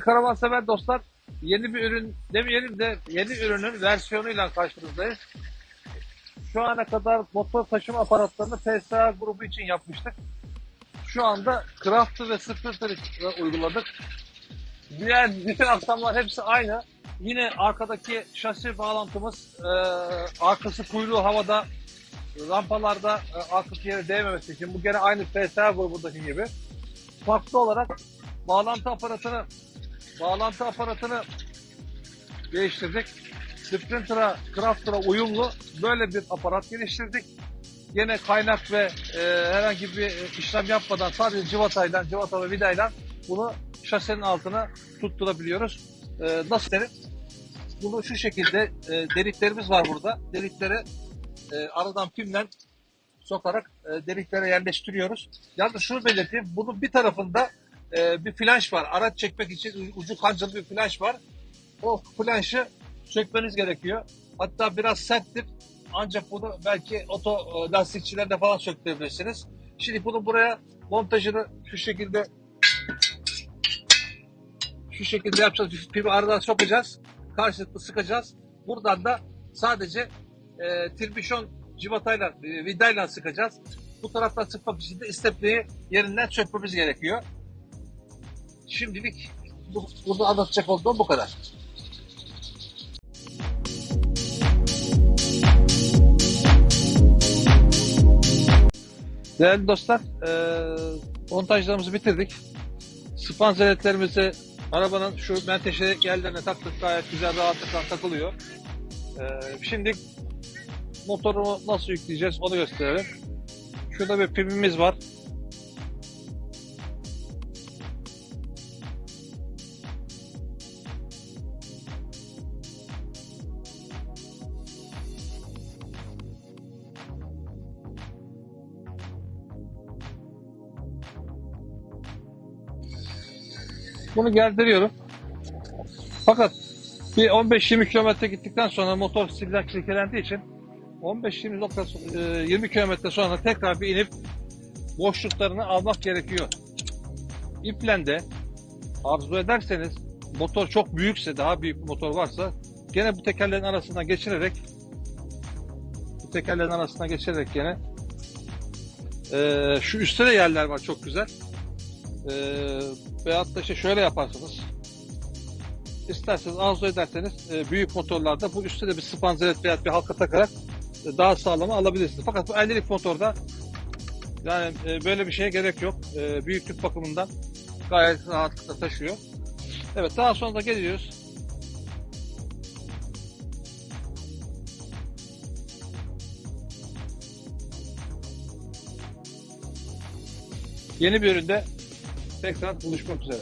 karavansever dostlar yeni bir ürün demeyelim de yeni ürünün versiyonuyla karşınızdayız. Şu ana kadar motor taşıma aparatlarını PSA grubu için yapmıştık. Şu anda Craft'ı ve Sprinter'ı uyguladık. Diğer bütün aksamlar hepsi aynı. Yine arkadaki şasi bağlantımız, e, arkası kuyruğu havada, rampalarda e, arka yere değmemesi için. Bu gene aynı PSA grubundaki gibi. Farklı olarak bağlantı aparatını bağlantı aparatını değiştirdik. Sprinter'a, Crafter'a uyumlu böyle bir aparat geliştirdik. Yine kaynak ve e, herhangi bir işlem yapmadan sadece civatayla, civata ve vidayla bunu şasenin altına tutturabiliyoruz. E, nasıl derim? Bunu şu şekilde e, deliklerimiz var burada. Delikleri e, aradan pimle sokarak e, deliklere yerleştiriyoruz. Yalnız şunu belirteyim. Bunun bir tarafında e, bir flanş var. Araç çekmek için ucu kancalı bir flanş var. O flanşı sökmeniz gerekiyor. Hatta biraz serttir. Ancak bunu belki oto e, lastikçilerde falan söktürebilirsiniz. Şimdi bunu buraya montajını şu şekilde şu şekilde yapacağız. Pimi aradan sokacağız. Karşılıklı sıkacağız. Buradan da sadece e, tirbişon civatayla, e, vidayla sıkacağız. Bu taraftan sıkmak için de istepneyi yerinden sökmemiz gerekiyor. Şimdilik bu, burada anlatacak olduğum bu kadar. Değerli dostlar, e, montajlarımızı bitirdik. Spanzeletlerimizi arabanın şu menteşe yerlerine taktık. Gayet güzel rahatlıkla takılıyor. E, şimdi motoru nasıl yükleyeceğiz onu gösterelim. Şurada bir pimimiz var. Bunu gerdiriyorum. Fakat bir 15-20 kilometre gittikten sonra motor siller silkelendiği için 15-20 nokta- e, 20 kilometre sonra tekrar bir inip boşluklarını almak gerekiyor. İple de arzu ederseniz motor çok büyükse daha büyük bir motor varsa gene bu tekerlerin arasından geçirerek bu tekerlerin arasından geçirerek gene e, şu üstte de yerler var çok güzel. E, veyahut da işte şöyle yaparsınız. İsterseniz arzu ederseniz e, büyük motorlarda bu üstte de bir spanzelet veya bir halka takarak e, daha sağlamı alabilirsiniz. Fakat bu 50'lik motorda yani e, böyle bir şeye gerek yok. E, büyüklük bakımından gayet rahatlıkla taşıyor. Evet daha sonra da geliyoruz. Yeni bir üründe tekrar buluşmak üzere.